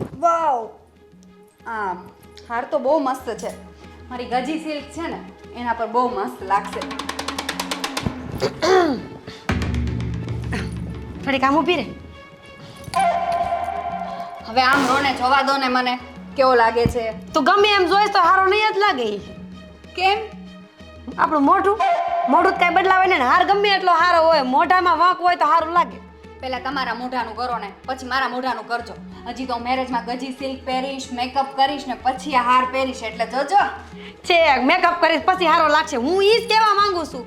વાવ! આ હાર તો બહુ મસ્ત છે. મારી ગજી સિલ્ક છે ને એના પર બહુ મસ્ત લાગશે. થોડીક કામ ઊભી રહે હવે આમ રોને જોવા દો ને મને કેવો લાગે છે? તું ગમે એમ જોઈશ તો હારો નહીં જ લાગે. કેમ? આપણું મોઢું મોઢું જ કાંઈ બદલાવે ને. હાર ગમે એટલો હારો હોય મોઢામાં વાંક હોય તો સારું લાગે. પહેલા તમારા મોઢાનું કરો ને પછી મારા મોઢાનું કરજો. હજી તો મેરેજમાં ગજી સિલ્ક પહેરીશ મેકઅપ કરીશ ને પછી આ હાર પહેરીશ એટલે જોજો. છે મેકઅપ કરીશ પછી હારો લાગશે. હું ઈ જ કહેવા માંગુ છું.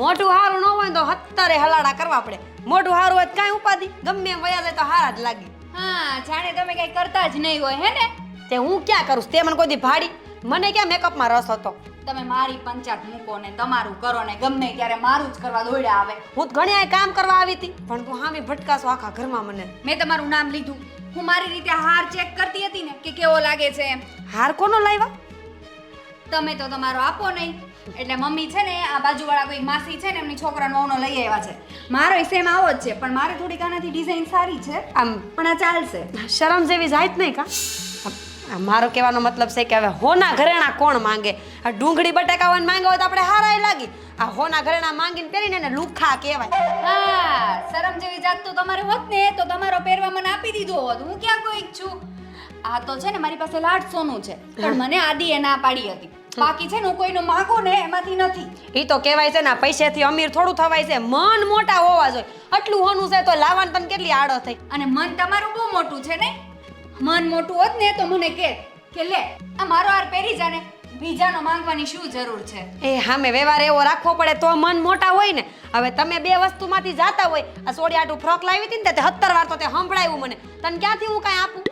મોઢું હારું ન હોય તો હત્તરે હલાડા કરવા પડે. મોઢું હારું હોય તો કાંઈ ઉપાધિ? ગમે એમ વયા જાય તો હારા જ લાગે. હા જાણે તમે કઈ કરતા જ નહીં હોય હે ને? તે હું ક્યાં કરું? તે મને કોઈ દી ભાડી મને ક્યાં મેકઅપમાં રસ હતો? તમે મારી પંચાયત મૂકો ને તમારું કરો ને ગમે ત્યારે મારું જ કરવા દોડ્યા આવે. હું તો ઘણી કામ કરવા આવી હતી પણ તું હામી ભટકાશો આખા ઘરમાં મને. મેં તમારું નામ લીધું. હું મારી રીતે હાર ચેક કરતી હતી ને કે કેવો લાગે છે એમ. હાર કોનો લાવ્યા? તમે તો તમારો આપો નહીં. એટલે મમ્મી છે ને આ બાજુવાળા કોઈ માસી છે ને એમની છોકરાનો ઓનો લઈ આવ્યા છે. મારો સેમ આવો જ છે પણ મારે થોડીક આનાથી ડિઝાઇન સારી છે. આમ પણ આ ચાલશે. શરમ જેવી જાય જ નહીં કા? મારો કહેવાનો મતલબ છે કે હવે હોના ઘરેણા કોણ માંગે? આ ડુંગળી બટાકા હોય ને માંગે હોય તો આપણે હારાય લાગી. આ હોના ઘરેણા માંગીને પહેરીને એને લુખા કહેવાય. હા શરમ જેવી જાત તો તમારે હોત ને તો તમારો પહેરવા મને આપી દીધો હોત. હું ક્યાં કોઈ છું? આ તો છે ને મારી પાસે લાડ સોનું છે પણ મને આદિએ ના પાડી હતી. બાકી છે ને હું કોઈનો માંગો ને એમાંથી નથી. એ તો કહેવાય છે ને પૈસેથી અમીર થોડું થવાય છે. મન મોટા હોવા જોઈએ. આટલું હોનું છે તો લાવવાનું તને કેટલી આડો થઈ. અને મન તમારું બહુ મોટું છે ને? મન મોટું હોત ને તો મને કે કે લે આ મારો હાર પહેરી જાને બીજાનો માંગવાની શું જરૂર છે? એ હામે વ્યવહાર એવો રાખવો પડે તો મન મોટા હોય ને. હવે તમે બે વસ્તુમાંથી જાતા હોય આ સોડી આટું ફ્રોક લાવી હતી ને તે હત્તર વાર તો તે સંભળાયું મને. તને ક્યાંથી હું કાંઈ આપું?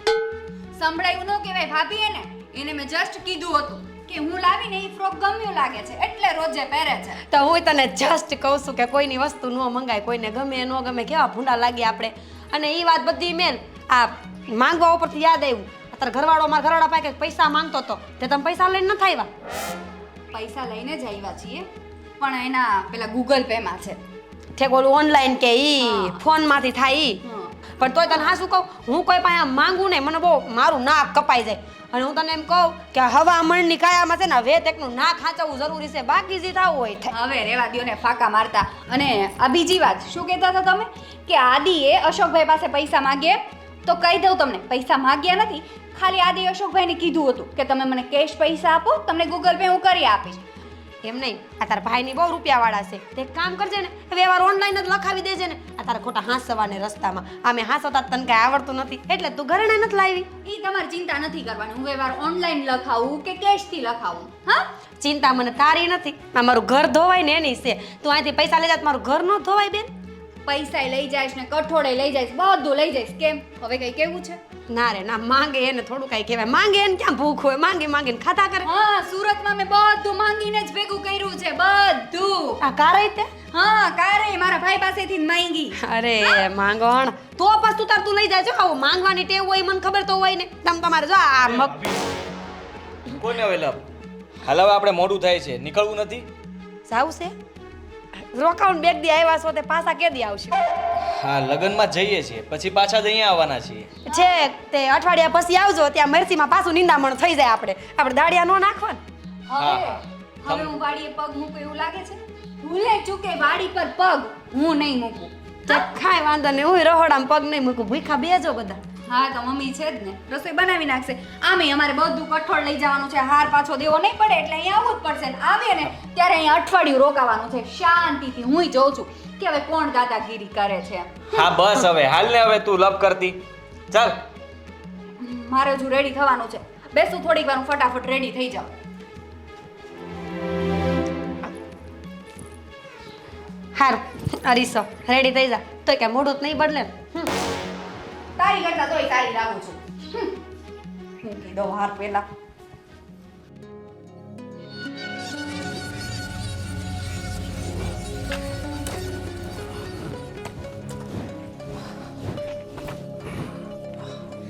સંભળાયું ન કહેવાય ભાભી એને. એને મેં જસ્ટ કીધું હતું કે હું લાવીને એ ફ્રોક ગમ્યું લાગે છે એટલે રોજે પહેરે છે. તો હું તને જસ્ટ કહું છું કે કોઈની વસ્તુ ન મંગાય કોઈને ગમે ન ગમે કેવા ભૂંડા લાગે આપણે. અને એ વાત બધી મેન આ માંગવા ઉપરથી યાદ આવ્યું. અત્યારે ઘરવાળો મારા ઘરવાળા પાસે પૈસા માંગતો હતો. તે તમે પૈસા લઈને નથી આવ્યા? પૈસા લઈને જ આવ્યા છીએ. પણ એના પેલા ગૂગલ પે માં છે. ઠેક ઓલું ઓનલાઈન કે ઈ ફોન ફોનમાંથી થાય ઈ. પણ તોય તને હા શું કહું? હું કોઈ પાસે માંગુ નહીં. મને બહુ મારું નાક કપાઈ જાય. અને હું તને એમ કહું કે હવામણની કાયામાં છે ને વેત એકનું નાક ખાંચવવું જરૂરી છે. બાકી જે થવું હોય થાય. હવે રેવા દ્યો ને ફાકા મારતા. અને આ બીજી વાત શું કહેતા હતા તમે? કે આદિએ અશોકભાઈ પાસે પૈસા માગીએ તો કહી દઉં તમને પૈસા માગ્યા નથી. ખાલી આદિ અશોકભાઈને કીધું હતું કે તમે મને કેશ પૈસા આપો તમને ગૂગલ પે હું કરી આપીશ. એમ નહીં આ તારા ભાઈની બહુ રૂપિયાવાળા છે. તે કામ કરજે ને વ્યવહાર ઓનલાઈન જ લખાવી દેજે ને. આ તારા ખોટા હાંસવાને રસ્તામાં. આમે હાંસવતા તને કાંઈ આવડતું નથી એટલે તું ઘરે નથી લાવી. એ તમારે ચિંતા નથી કરવાની. હું વ્યવહાર ઓનલાઈન લખાવું કે કેશથી લખાવું? હા? ચિંતા મને તારી નથી. આ મારું ઘર ધોવાય ને એની છે. તું અહીંથી પૈસા લેતા મારું ઘર ન ધોવાય બેન. પૈસા લઈ જઈશ ને કઠોળે લઈ જઈશ બધું લઈ જઈશ કેમ? હવે કઈ કેવું છે? ના રે ના માંગે એને થોડું કઈ કહેવાય. માંગે એને ક્યાં ભૂખ હોય? માંગે માંગે ખાતા કરે. હા સુરતમાં મેં બધું માંગીને જ ભેગું કર્યું છે બધું. આ કારે તે? હા કારે મારા ભાઈ પાસેથી માંગી. અરે માંગણ. તો પાસ તું તાર તું લઈ જાય છો આવું માંગવાની ટેવ હોય મને ખબર તો હોય ને. તમ તમારે જો આ મગ કોને હવે લપ? હાલ આપણે મોડું થાય છે નીકળવું નથી. સાવ છે? રોકાઉન બેગ દી આવ્યા છો તે પાછા કે દી આવશે? હા લગનમાં જઈએ છીએ. પછી પાછા જ અહીંયા આવવાના છીએ. છે તે અઠવાડિયા પછી આવજો ત્યાં મરસીમાં પાછું નિંદામણ થઈ જાય આપણે. આપણે દાડિયા નો નાખવા હા, હવે હા. હવે હું વાડીએ પગ મૂકું એવું લાગે છે? ભૂલે ચૂકે વાડી પર પગ હું નહીં મૂકું. ચખાય કાંઈ વાંધો નહીં હું રહોડામાં પગ નહીં મૂકું. ભૂખા બેજો બધા. હા તો મમ્મી છે જ ને. રસોઈ બનાવી નાખશે. આમે અમારે બધું કઠોળ લઈ જવાનું છે હાર પાછો દેવો નહીં પડે એટલે અહીંયા આવવું જ પડશે. ને આવીએ ને ત્યારે અહીંયા અઠવાડિયું રોકાવાનું છે. શાંતિથી હું જોઉં છું કે હવે કોણ દાદાગીરી કરે છે. હા બસ હવે. હાલ ને હવે તું લપ કરતી. ચાલ. મારે હજુ રેડી થવાનું છે. બેસું થોડીક વાર ફટાફટ રેડી થઈ જાઉં. હારું અરીસો. રેડી થઈ જા. તો કે મોડું જ નહીં બદલે. તારી કરતા તોય તારી લાગુ છું. મૂકી દઉં હાર પેલા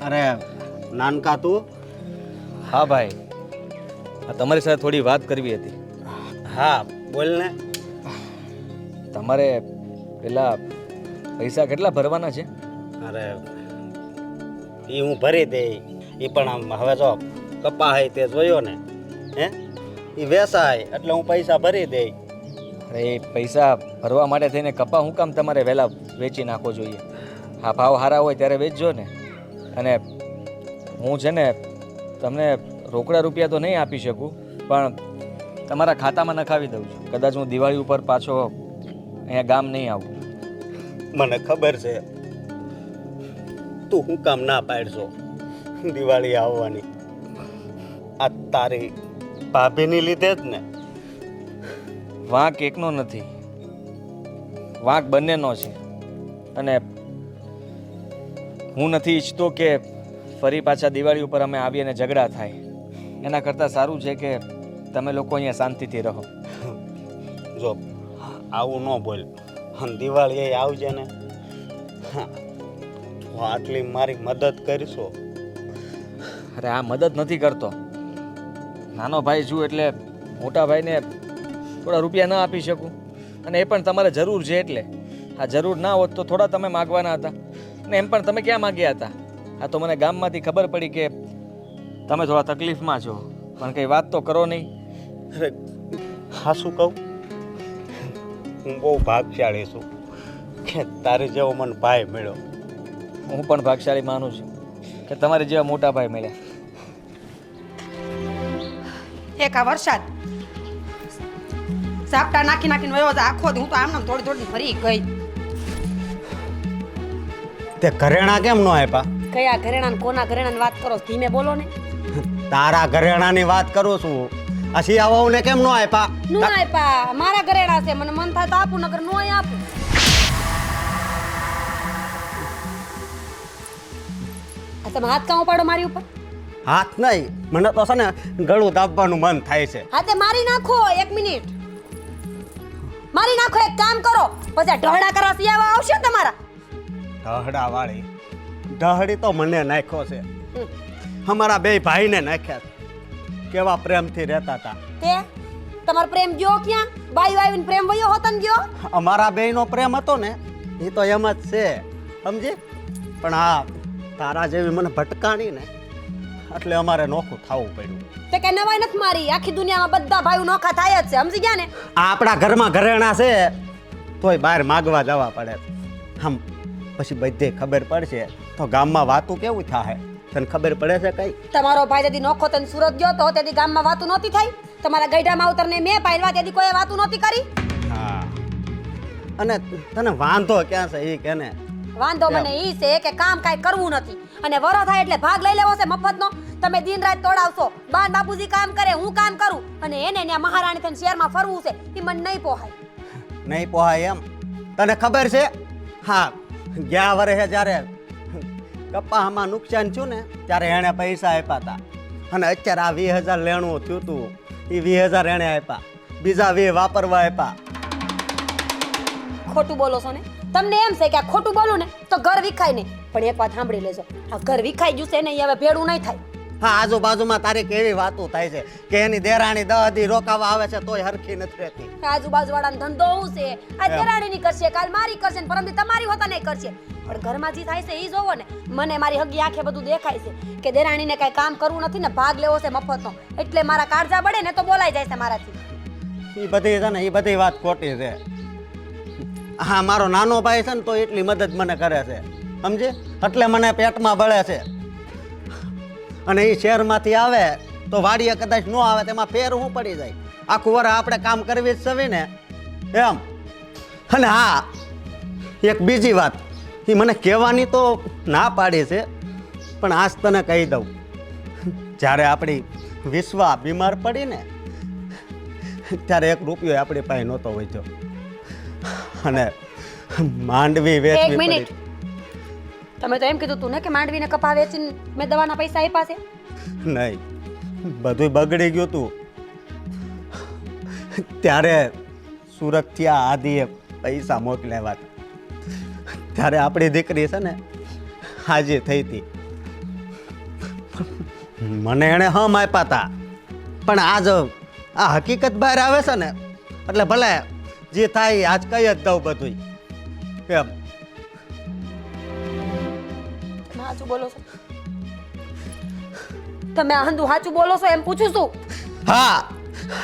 અરે નાનકા તું? હા ભાઈ. તમારી સાથે થોડી વાત કરવી હતી. હા બોલ ને. તમારે પેલા પૈસા કેટલા ભરવાના છે? અરે એ હું ભરી દે. એ પણ આમ હવે જો કપા હોય તે જોયો ને હે? એ વેસાય એટલે હું પૈસા ભરી દે. અરે એ પૈસા ભરવા માટે થઈને કપા હું કામ તમારે વહેલા વેચી નાખવો જોઈએ? હા ભાવ સારા હોય ત્યારે વેચજો ને. અને હું છે ને તમને રોકડા રૂપિયા તો નહીં આપી શકું પણ તમારા ખાતામાં નખાવી દઉં છું. કદાચ હું દિવાળી ઉપર પાછો અહીંયા ગામ નહીં આવું. મને ખબર છે. તું હું કામ ના પાડશો? દિવાળી આવવાની. આ તારી ભાભીની લીધે જ ને. વાંક એકનો નથી. વાંક બંનેનો છે. અને હું નથી ઈચ્છતો કે ફરી પાછા દિવાળી ઉપર અમે આવીએ અને ઝઘડા થાય. એના કરતાં સારું છે કે તમે લોકો અહીંયા શાંતિથી રહો. જો આવું ન બોલ. દિવાળી આવજે ને. આટલી મારી મદદ કરશો? અરે આ મદદ નથી કરતો. નાનો ભાઈ છું એટલે મોટા ભાઈને થોડા રૂપિયા ના આપી શકું. અને એ પણ તમારે જરૂર છે એટલે. આ જરૂર ના હોત તો થોડા તમે માગવાના હતા. અને એમ પણ તમે ક્યાં માગ્યા હતા? આ તો મને ગામમાંથી ખબર પડી કે તમે થોડા તકલીફમાં છો. પણ કંઈ વાત તો કરો નહીં. અરે હા શું કહું? હું બહુ ભાગશાળી છું. કે તારી જેવો મને ભાઈ મળ્યો. હું પણ ભાગશાળી માનું છું કે તમારે જેવા મોટા ભાઈ મળ્યા. એક આ વરસાદ. સાપટા નાખી નાખીને વયો આખો હું તો આમ નામ થોડી થોડી ફરી ગઈ. તે ઘરેણા કેમ નો આપ્યા કયા ઘરેણા કોના ઘરેણા વાત કરો? ધીમે બોલો ને. તારા ઘરેણાની વાત કરું છું. આ ને કેમ નો આપ્યા નો આપ્યા મારા ઘરેણા છે. મને મન થાય તો આપું નગર નો આપું. આ તમે હાથ કાં ઉપાડો મારી ઉપર? હાથ નહીં. મને તો છે ને ગળું દાબવાનું મન થાય છે. હાથે મારી નાખો એક મિનિટ. મારી નાખો એક કામ કરો. પછી ઢહડા ઢોળા કરવા સિયાવા આવશે તમારા. ઢહડા વાળી. ઢહડી તો મને નાખ્યો છે. અમારા બે ભાઈને નાખ્યા. કેવા પ્રેમથી રહેતા હતા. તે? તમારો પ્રેમ ગયો ક્યાં? બાયું આવીને પ્રેમ વયો હોતન ગયો? અમારા બેયનો પ્રેમ હતો ને એ તો એમ જ છે. સમજી? પણ હા તારા જેવી મને ભટકાણી ને એટલે અમારે નોખું થવું પડ્યું. તે કે નવાઈ નથી મારી આખી દુનિયામાં બધા ભાઈઓ નોખા થાય જ છે સમજી ગયા ને? આપણા ઘરમાં ઘરેણા છે તોય બહાર માગવા જવા પડે. આમ પછી બધે ખબર પડશે તો ગામમાં વાતું કેવું થાય તને ખબર પડે છે કઈ? તમારો ભાઈ તેથી નોખો તને સુરત ગયો તો તેથી ગામમાં વાતું નહોતી થઈ? તમારા ગઈઢા માવતરને મેં પાડવા તેથી કોઈ વાતું નહોતી કરી? હા. અને તને વાંધો ક્યાં છે એ કે ને? વાંધો મને ઈ છે કે કામ કાંઈ કરવું નથી. અને વરો થાય એટલે ભાગ લઈ લેવો છે મફતનો. તમે દિન રાત તોડાવશો બાન બાપુજી કામ કરે હું કામ કરું. અને એને ત્યાં મહારાણી થઈને શહેરમાં ફરવું છે એ મને નહીં પોહાય. નહીં પોહાય એમ. તને ખબર છે? હા ગયા વર્ષે જ્યારે કપામાં નુકસાન થયું ને ત્યારે એણે પૈસા આપ્યા હતા. અને અત્યારે આ વીસ હજાર લેણું થયું હતું એ વીસ હજાર એણે આપ્યા. બીજા વીસ વાપરવા આપ્યા. ખોટું બોલો છો ને? તમને એમ છે કે આ ખોટું બોલું ને તો ઘર વિખાય નહીં. પણ એક વાત સાંભળી લેજો. આ ઘર વિખાઈ ગયું છે ને હવે ભેડું નહીં થાય. હા આજુબાજુમાં તારે કેવી વાતો થાય છે કે એની દેરાણી દહ રોકાવા આવે છે તોય હરખી નથી રહેતી. આજુબાજુ વાળાનો ધંધો હું છે? આ દેરાણીની કરશે કાલ મારી કરશે ને પરમદી તમારી હોતા નહીં કરશે. પણ ઘરમાં જે થાય છે એ જોવો ને મને મારી હગી આંખે બધું દેખાય છે કે દેરાણીને કાંઈ કામ કરવું નથી ને ભાગ લેવો છે મફતનો. એટલે મારા કાળજા બળે ને તો બોલાઈ જાય છે મારાથી. એ બધી છે ને એ બધી વાત ખોટી છે. હા, મારો નાનો ભાઈ છે ને તો એટલી મદદ મને કરે છે. સમજે? એટલે મને પેટમાં બળે છે. અને એ શહેરમાંથી આવે તો વાડીએ કદાચ ન આવે તેમાં ફેર હું પડી જાય. આખું વર આપણે કામ કરવી જ સવી ને. એમ? અને હા, એક બીજી વાત. એ મને કહેવાની તો ના પાડી છે, પણ આજ તને કહી દઉં. જ્યારે આપણી વિશ્વા બીમાર પડી ને, ત્યારે એક રૂપિયો આપણી પાસે નહોતો હોય અને માંડવી એક વેચવી મિનિટ. પડી. તમે તો એમ કીધું તું ને કે માંડવીને કપા વેચીને મેં દવાના પૈસા આપ્યા છે. નહીં બધું બગડી ગયું તું. ત્યારે સુરતથી આ આદિએ પૈસા મોકલ્યા હતા ત્યારે આપણી દીકરી છે ને હાજી થઈ હતી. મને એણે હમ આપ્યા હતા પણ આજ આ હકીકત બહાર આવે છે ને એટલે ભલે જે થાય આજ કઈ જ દઉં બધું એમ સાચું બોલો છો? તમે આંધુ સાચું બોલો છો એમ પૂછું છું? હા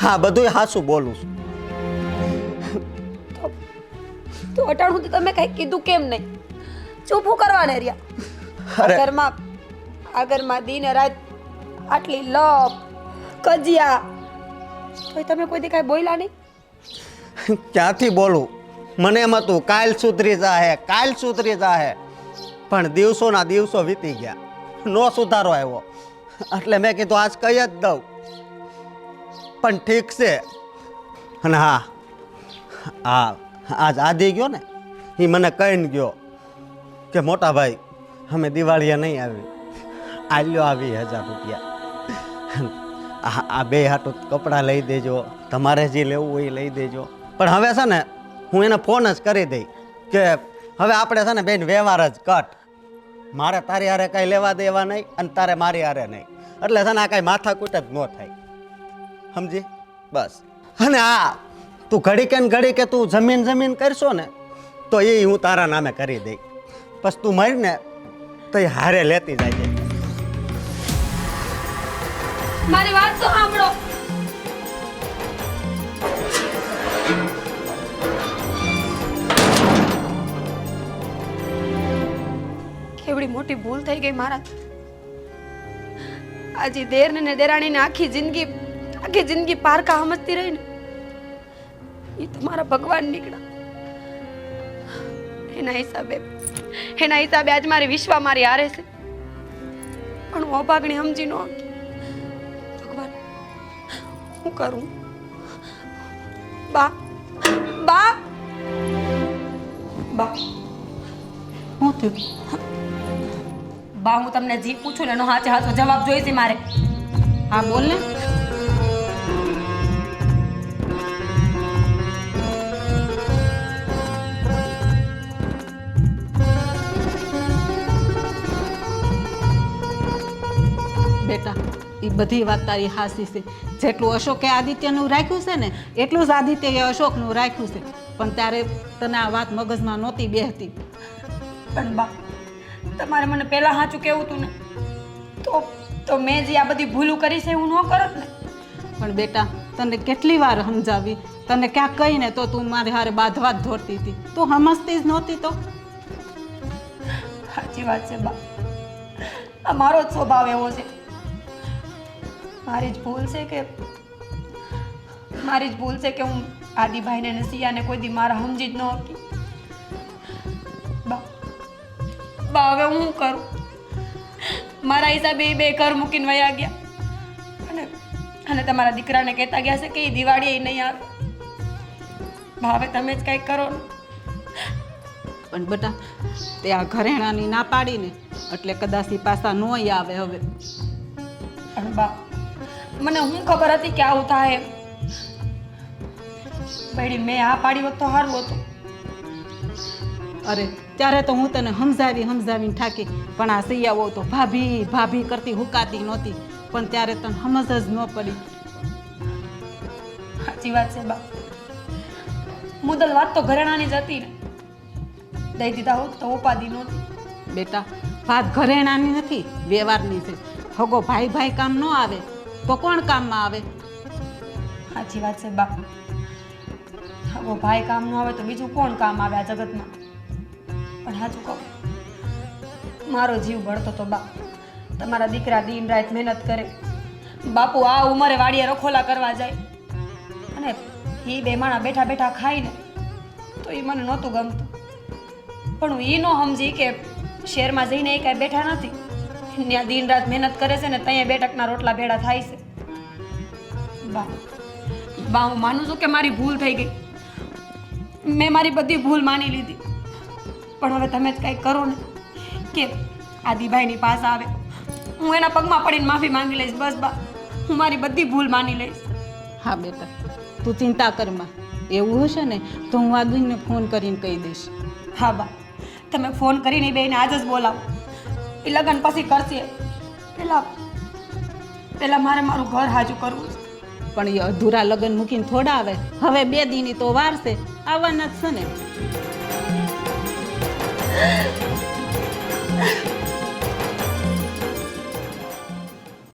હા બધુંય હાસું બોલું છું. તો અટાણ સુધી તમે કઈ કીધું કેમ નહીં? ચૂપું કરવાને રહ્યા? ઘરમાં આ ઘરમાં દિન રાત આટલી લપ કજિયા. તો તમે કોઈ દી કાંઈ બોલ્યા નહીં? ક્યાંથી બોલું? મને એમ હતું, કાલ સુધરી જાહે, કાલ સુધરી જાહે. પણ દિવસોના દિવસો વીતી ગયા. નો સુધારો આવ્યો. એટલે મેં કીધું, આજ કહી જ દઉં. પણ ઠીક છે. અને હા હા, આજ આદિ ગયો ને, એ મને કહીને ગયો કે, મોટા ભાઈ, અમે દિવાળીએ નહીં આવી. આલ્યો આવી હજાર રૂપિયા. આ બે હાટું કપડાં લઈ દેજો, તમારે જે લેવું હોય એ લઈ દેજો. પણ હવે છે ને, હું એને ફોન જ કરી દઈ કે હવે આપણે છે ને બેન વ્યવહાર જ કટ. મારે તારી હારે કાંઈ લેવા દેવા નહીં અને તારે મારી હારે નહીં. એટલે છે ને આ કાંઈ માથાકૂટ જ ન થાય. સમજી? બસ. અને આ, તું ઘડી કે ઘડી કે તું જમીન જમીન કરશો ને, તો એ હું તારા નામે કરી દઈ. પછી તું મરી ને, તો એ હારે લેતી જાય મારી વાત તો સાંભળો. કેવડી મોટી ભૂલ થઈ ગઈ મારા. આજે દેર ને દેરાણીને આખી જિંદગી આખી જિંદગી પારકા સમજતી રહી ને એ તમારા મારા ભગવાન નીકળ્યા. એના હિસાબે એના હિસાબે આજ મારી વિશ્વા મારી હારે છે. પણ હું અભાગણી સમજી ન ભગવાન, હું કરું? બા બા! બા શું થયું? બા હું તમને જી પૂછું ને એનો હાથે હાથો જવાબ જોઈશે મારે. હા બોલ ને. બેટા એ બધી વાત તારી હાસી છે. જેટલું અશોકે આદિત્યનું રાખ્યું છે ને એટલું જ આદિત્યએ અશોકનું રાખ્યું છે. પણ ત્યારે તને આ વાત મગજમાં નહોતી બેહતી. પણ બા તમારે મને પહેલા સાચું કેવું હતું ને તો તો મેં જે આ બધી ભૂલું કરી છે હું ન કરત ને. પણ બેટા તને કેટલી વાર સમજાવી તને ક્યાં કહીને તો તું મારે હારે બાંધવા જ ધોરતી હતી. તું સમજતી જ નહોતી તો. સાચી વાત છે બા. આ મારો જ સ્વભાવ એવો છે. મારી જ ભૂલ છે કે મારી જ ભૂલ છે કે હું આદિભાઈને અને સિયાને કોઈ દી મારા સમજી જ ન હતી બા હવે હું કરું? મારા હિસાબે એ બે ઘર મૂકીને વયા ગયા. અને અને તમારા દીકરાને કહેતા ગયા છે કે એ દિવાળી એ નહીં આવે. બા હવે તમે જ કંઈક કરો ને. પણ બેટા તે આ ઘરેણાની ના પાડીને એટલે કદાચ એ પાછા નોય આવે હવે. પણ બા મને હું ખબર હતી કે આવું થાય બડી મેં આ પાડી હોત તો સારું હતું. અરે ત્યારે તો હું તને સમજાવી સમજાવીને થાકી પણ આ સૈયાઓ તો ભાભી ભાભી કરતી હુકાતી નહોતી પણ ત્યારે તને સમજ જ ન પડી. સાચી વાત છે બા. મુદલ વાત તો ઘરેણાની જ હતી ને. દઈ દીધા હોત તો ઉપાધિ નહોતી. બેટા વાત ઘરેણાની નથી વ્યવહારની છે. હગો ભાઈ ભાઈ કામ ન આવે તો કોણ કામમાં આવે? સાચી વાત છે બા. હગો ભાઈ કામ ન આવે તો બીજું કોણ કામ આવે આ જગતમાં? પણ સાચું કહું મારો જીવ ભળતો તો બા. તમારા દીકરા દિન રાત મહેનત કરે. બાપુ આ ઉંમરે વાડીએ રખોલા કરવા જાય. અને એ બે માણા બેઠા બેઠા ખાઈને તો એ મને નહોતું ગમતું. પણ હું એ ન સમજી કે શહેરમાં જઈને એ કાંઈ બેઠા નથી. ત્યાં દિન રાત મહેનત કરે છે ને ત્યાં બે ટકના રોટલા ભેળા થાય છે. બા બા, હું માનું છું કે મારી ભૂલ થઈ ગઈ. મેં મારી બધી ભૂલ માની લીધી. પણ હવે તમે જ કંઈક કરો ને કે આદિભાઈની પાસે આવે. હું એના પગમાં પડીને માફી માંગી લઈશ બસ બા. હું મારી બધી ભૂલ માની લઈશ. હા બેટા. તું ચિંતા કરમાં એવું હશે ને તો હું આદુને ફોન કરીને કહી દઈશ. હા બા. તમે ફોન કરીને બેને આજ જ બોલાવો. એ લગ્ન પછી કરશે. પેલા પેલા મારે મારું ઘર હાજુ કરવું છે. પણ એ અધૂરા લગ્ન મૂકીને થોડા આવે. હવે બે દીની તો વાર છે આવવાના જ છે ને. Ai,